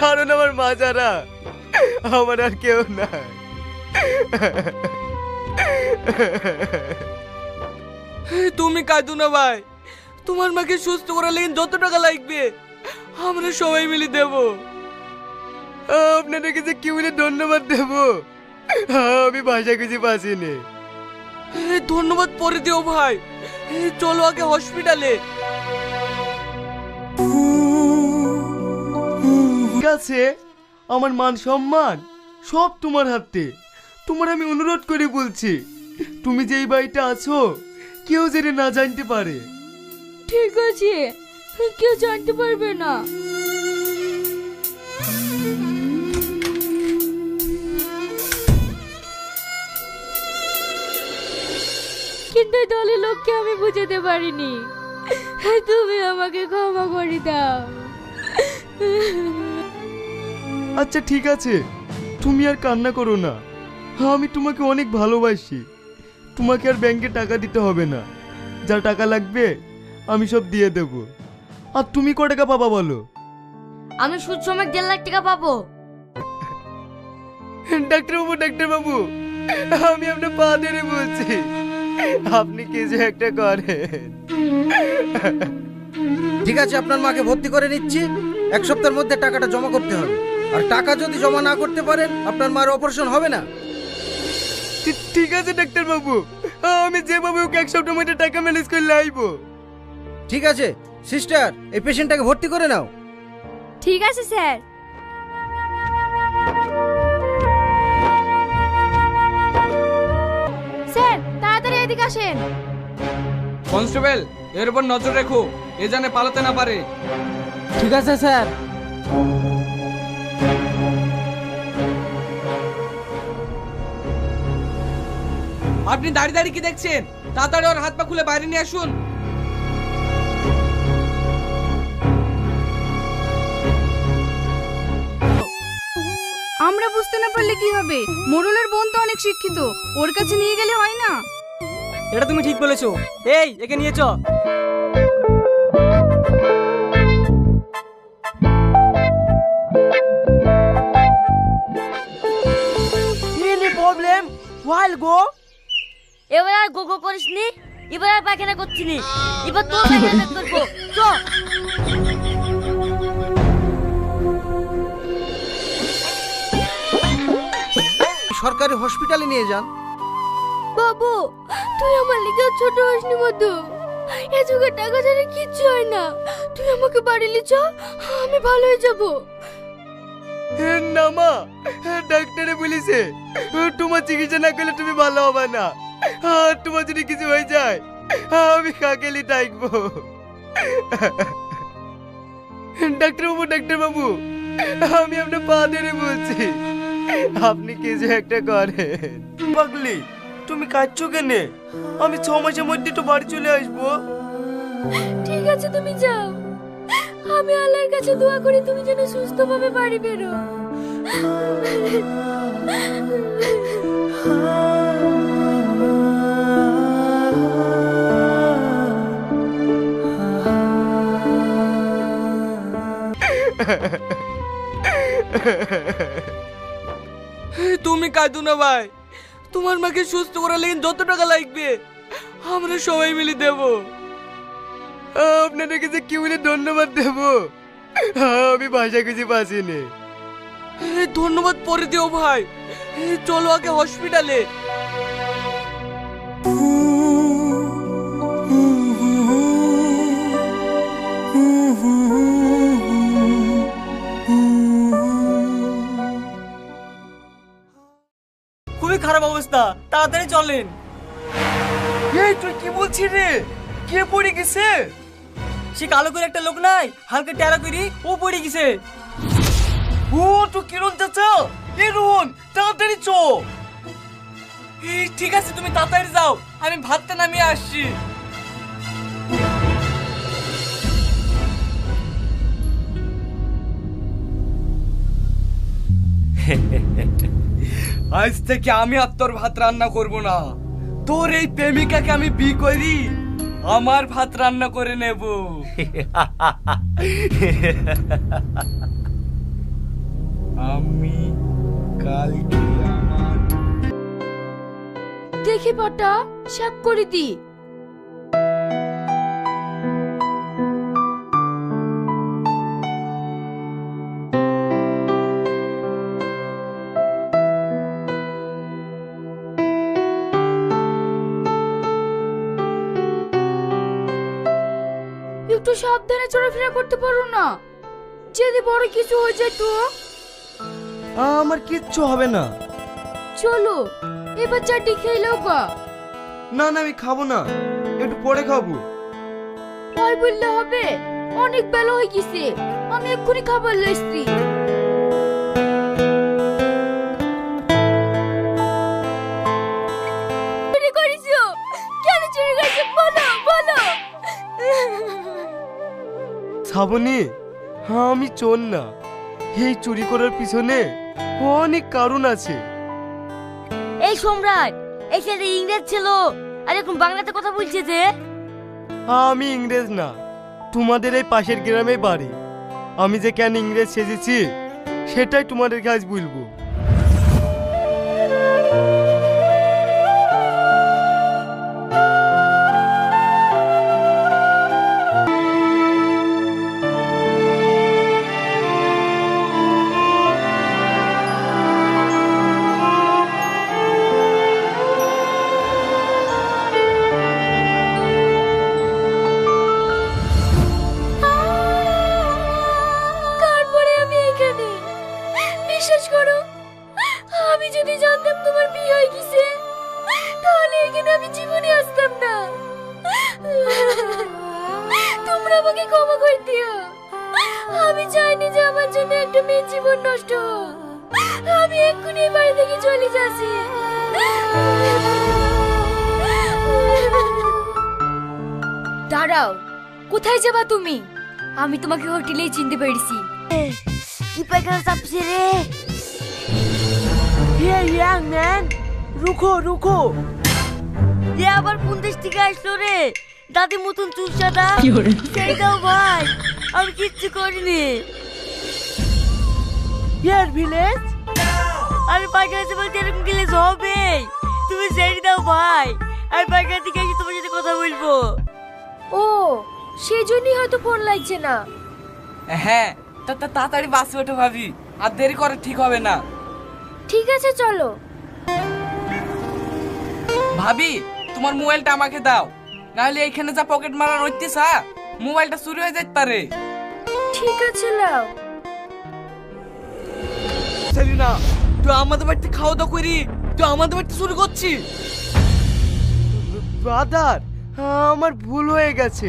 কারণ আমার মা যারা আমার আর কেউ না তুমি কাঁদো না ভাই। তোমার মাকে সুস্থ করার লেগে যত টাকা লাগবে আমরা সবাই মিলে দেব। আপনাদেরকে যে কি বলে ধন্যবাদ দেব আমি ভাষা কিছু পাচ্ছিনি। ধন্যবাদ পরে দিও ভাই। চলো আগে হসপিটালে আছে? আমার মান সম্মান, সব তোমার হাতে। তোমার আমি অনুরোধ করে বলছি, তুমি যেই বাড়িটা আছো, কেউ যেন না জানতে পারে। ঠিক আছে, কেউ জানতে পারবে না। কিন্তু এই দলের লোককে আমি বুঝাতে পারিনি। তুমি আমাকে ক্ষমা করে দাও। আচ্ছা ঠিক আছে। তুমি আর কান্না করো না। হ্যাঁ আমি তোমাকে অনেক ভালোবাসি। তোমাকে আর ব্যাংকে টাকা দিতে হবে না। যা টাকা লাগবে আমি সব দিয়ে দেব। আর তুমি ক টাকা পাবা বলো? আমি সুদ সময় দেড় লাখ টাকা পাবো। ডাক্তারবাবু ডাক্তারবাবু আমি আপনার পা ধরে বলছি। আপনি কি যে একটা করেন? ঠিক আছে আপনার মাকে ভর্তি করে নিচ্ছি। এক সপ্তাহের মধ্যে টাকাটা জমা করতে হবে। আর টাকা যদি জমা না করতে পারেন আপনার মার অপারেশন হবে না। ঠিক আছে ডাক্তারবাবু। আমি যেভাবে ওকে এক সপ্তাহ মধ্যে টাকা ম্যানেজ করলে আইবো। ঠিক আছে সিস্টার এই পেশেন্টটাকে ভর্তি করে নাও। ঠিক আছে স্যার। স্যার তাড়াতাড়ি এদিকে আসেন। কনস্টেবল এর উপর নজর রেখো। এ জানে পালাতে না পারে। ঠিক আছে স্যার। আপনি দাঁড়িয়ে দাঁড়িয়ে কি দেখছেন? তাড়াতাড়ি ওর হাত পা খুলে বাইরে নিয়ে আসুন। আমরা বুঝতে না পারলে কি হবে? মোরলের বোন তো অনেক শিক্ষিত। ওর কাছে নিয়ে গেলে হয় না। এটা তুমি ঠিক বলেছ। এই একে নিয়ে চ। প্রবলেম ওয়াইল গো। এবার আর গোগো করিস নি এবার আর পায়খানা করছি নি। এবার তোর পায়খানা করব। চ। সরকারি হসপিটালে নিয়ে যান। বাবু তুই আমার লিগে ছোট হসনি মধু। এ যুগে টাকা ছাড়া কিচ্ছু হয় না। তুই আমাকে বাড়ি লি চ আমি ভালো হয়ে যাব। না মা ডাক্তারে বলেছে তোমার চিকিৎসা না করলে তুমি ভালো হবে না। আর তোমার যদি কিছু হয়ে যায় আমি কাকেলি ডাকবো। ডাক্তারবাবু ডাক্তারবাবু আমি আপনার পা ধরে বলছি আপনি কিছু একটা করেন। পাগলি তুমি কাঁদছো কেনে? আমি ছ মাসের মধ্যে তো বাড়ি চলে আসব। ঠিক আছে তুমি যাও। আমি আল্লাহর কাছে দোয়া করি তুমি যেন সুস্থভাবে বাড়ি বেরো। তুমি কাঁদো না ভাই। তোমার মাকে সুস্থ করার লেগে যত টাকা লাগবে, আমরা সবাই মিলে দেব। আপনাদেরকে যে কি বলে ধন্যবাদ দেব, আমি ভাষা কিছু পাচ্ছিনি ধন্যবাদ পরে দিও ভাই। চলো আগে হসপিটালে অবস্থা? তাড়াতাড়ি চলেন। এই তুই কি বলছিস রে? কে পড়ে গেছে? সে কালো করে একটা লোক নাই হালকা টেরা করি ও পড়ে গেছে। ও তো কিরণ চাচা? এ রোহন তাড়াতাড়ি চ। এই, ঠিক আছে তুমি তাড়াতাড়ি যাও আমি ভাতটা নামিয়ে আসছি। আজ থেকে আমি আর তোর ভাত রান্না করব না। তোর এই প্রেমিকাকে আমি বি করি, আমার ভাত রান্না করে নেব। আমি কালকে আমার দেখি বটা, শাক করে দি। একটু সাবধানে চলাফেরা করতে পারো না। যদি বড় কিছু হয়ে যায় তো? আমার কিচ্ছু হবে না। চলো এবার চাটি খেয়ে লোক গা। না না আমি খাব না। একটু পরে খাব। তাই বললে হবে অনেক বেলা হয়ে গেছে। আমি এক্ষুনি খাবার লাইছি শ্রাবণী হ্যাঁ আমি চোর না। এই চুরি করার পিছনে অনেক কারণ আছে। এই সম্রাট এই ছেলে ইংরেজ ছিল আর এখন বাংলাতে কথা বলছে যে? আমি ইংরেজ না। তোমাদের এই পাশের গ্রামে বাড়ি। আমি যে কেন ইংরেজ সেজেছি সেটাই তোমাদের কাজ বলব। আমাকে ক্ষমা করে দিও। আমি চাইনি যে আমার জন্য একটা মেয়ের জীবন নষ্ট হোক। আমি এক্ষুনি বাড়ি থেকে চলে যাচ্ছি। দাঁড়াও, কোথায় যাবা তুমি? আমি তোমাকে হোটেলেই চিনতে পেরেছি। কি পায়খানা চাপছে রে? হে, ইয়াং, ম্যান রুকো রুকো এ আবার কোন দেশ থেকে আসলো রে? দাদি মতন চুলসাদা? সেই দাও ভাই আমি কিচ্ছু করিনি। ইয়ার ভিলেজ? আমি পায়খানা থেকে বলতে এরকম গেলে হবে তুমি ছেড়ে দাও ভাই আমি পায়খানা থেকে এসে তোমার সাথে কথা বলব। ও সেই জন্যই হয়তো ফোন লাগছে না। হ্যাঁ তা তা- তাড়াতাড়ি বাসে ওঠো ভাবি আর দেরি করে ঠিক হবে না। ঠিক আছে চলো। ভাবি তোমার মোবাইলটা আমাকে দাও। নাহলে এখানে যা পকেট মারা রইতেছা মোবাইলটা চুরি হয়ে যাইতে পারে। ঠিক আছে লাও সেলিনা তুই আমাদের বাড়িতে খাওয়া দাওয়া করি। তুই আমাদের বাড়িতে চুরি করছিস। ব্রাদার আমার ভুল হয়ে গেছে।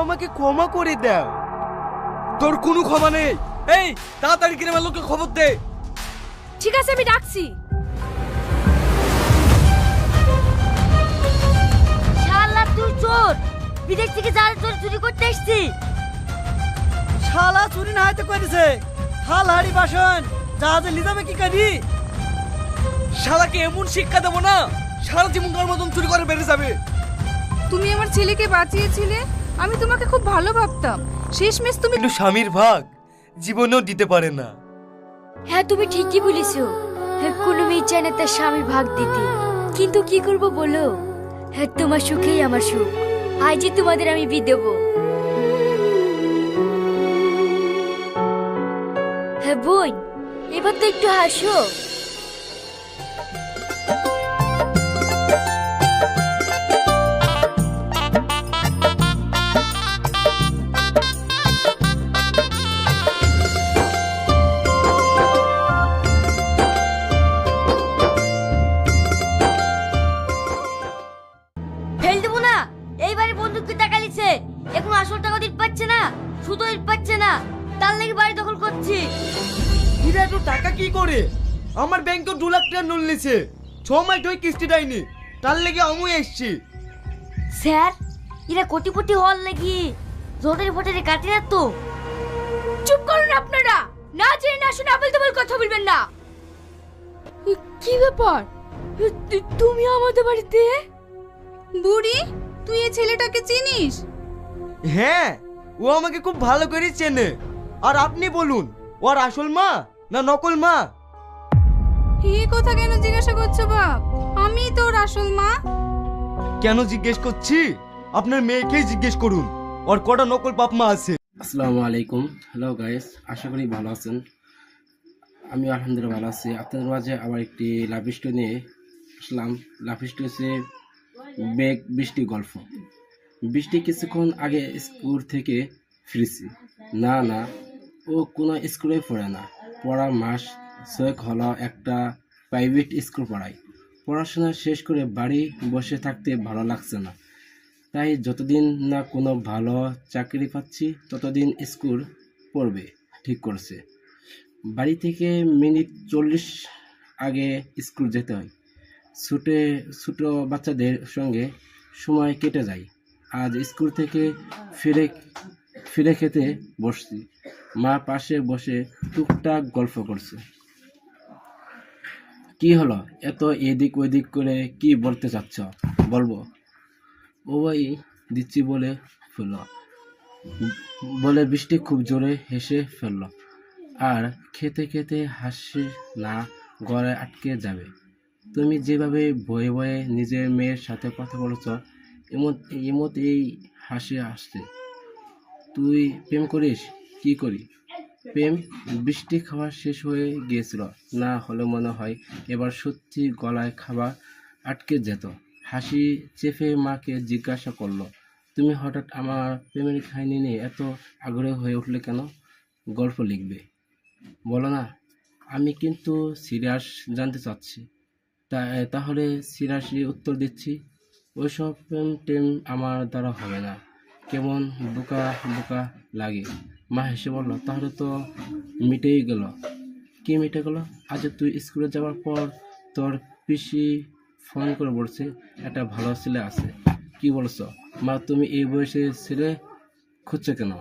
আমাকে ক্ষমা করে দাও। তোর কোনো ক্ষমা নেই। এই তাড়াতাড়ি কিনে আমার লোককে খবর দে। ঠিক আছে আমি ডাকছি। বিদেশ থেকে জাল চোর চুরি করতে এসছি। শালা চুরি না হয়তো করেছে হাল হাড়ি বাসন জাহাজে লিজামে কি করি শালাকে এমন শিক্ষা দেবো না সারা জীবনকার মতন চুরি করে বেড়ে যাবে। তুমি আমার ছেলেকে বাঁচিয়েছিলে আমি তোমাকে খুব ভালো ভাবতাম। শেষ শেষমেশ তুমি কিন্তু স্বামীর ভাগ জীবনেও দিতে পারে না। হ্যাঁ তুমি ঠিকই বলেছ। হ্যাঁ কোনো মেয়ে চায় না তার স্বামীর ভাগ দিতে। কিন্তু কি করব বলো? হ্যাঁ তোমার সুখেই আমার সুখ। আজই তোমাদের আমি বিয়ে দেবো। হ্যাঁ বোন এবার তো একটু হাসো। আমার ব্যাংক তো দু লাখ টাকা লোন নিছে। ছ মাস ধরে কিস্তি দেয়নি। তার লেগে আমি এসছি। স্যার এরা কোটিপতি হওয়ার লাগি জোটের ফোটের কাটে না তো? চুপ করুন আপনারা! না জেনে না শুনে আবল তাবল কথা বলবেন না। কি ব্যাপার? তু- তুমি আমাদের বাড়িতে? বুড়ি তুই এই ছেলেটাকে চিনিস? হ্যাঁ ও আমাকে খুব ভালো করে চেনে। আর আপনি বলুন ওর আসল মা না নকল মা? এই কথা কেন জিজ্ঞাসা করছ বাপ? আমি তোর আসল মা। কেন জিজ্ঞেস করছি? আপনার মেয়েকেই জিজ্ঞেস করুন। ওর কটা নকল বাপ মা আছে? আসসালামু আলাইকুম। হ্যালো গাইস আশা করি ভালো আছেন। আমি আলহামদুলিল্লাহ ভালো আছি। আপনাদের মাঝে আবার একটি লাভ স্টোরি নিয়ে আসলাম। লাভ স্টোরি হচ্ছে বেগ বৃষ্টি গল্প। বৃষ্টি কিছুক্ষণ আগে স্কুল থেকে ফিরেছি। না না ও কোনো স্কুলে পড়ে না। পড়ার মাস ছয়েক হলো একটা প্রাইভেট স্কুল পড়ায় পড়াশোনা শেষ করে বাড়ি বসে থাকতে ভালো লাগছে না। তাই যতদিন না কোনো ভালো চাকরি পাচ্ছি, ততদিন স্কুল পড়বে, ঠিক করছে। বাড়ি থেকে মিনিট চল্লিশ আগে স্কুল যেতে হয়। ছুটে, ছোটো বাচ্চাদের সঙ্গে সময় কেটে যায়। আজ স্কুল থেকে ফিরে ফিরে খেতে বসছি। মা পাশে বসে টুকটাক গল্প করছে। কি হলো? এত এদিক ওদিক করে কি বলতে চাচ্ছ? বলব। ও ভাই দিচ্ছি বলে ফেলল। বলে বৃষ্টি খুব জোরে হেসে ফেলল। আর খেতে খেতে হাসি না গড়ে আটকে যাবে। তুমি যেভাবে ভয়ে ভয়ে নিজের মেয়ের সাথে কথা বলেছ এমত এমত এই হাসি আসছে। তুই প্রেম করিস? কি করি? প্রেম বৃষ্টি খাওয়া শেষ হয়ে গিয়েছিল। না হলে মনে হয় এবার সত্যি গলায় খাবার আটকে যেত। হাসি চেপে মাকে জিজ্ঞাসা করল, তুমি হঠাৎ আমার প্রেমের কাহিনী নিয়ে এত আগ্রহ হয়ে উঠলে কেন? গল্প লিখবে। বলো না, আমি কিন্তু সিরিয়াস জানতে চাচ্ছি। তা, তাহলে সিরিয়াসলি উত্তর দিচ্ছি, ওইসব প্রেম টেম আমার দ্বারা হবে না। কেমন বোকা বোকা লাগে। মা হেসে বলল, তাহলে তো মিটেই গেল। কি মিটে গেল? আজ তুই স্কুলে যাওয়ার পর তোর পিসি ফোন করে বলছে, একটা ভালো ছেলে আছে। কি বলছো? মা, তুমি এই বয়সে ছেলে খুঁজছো কেন?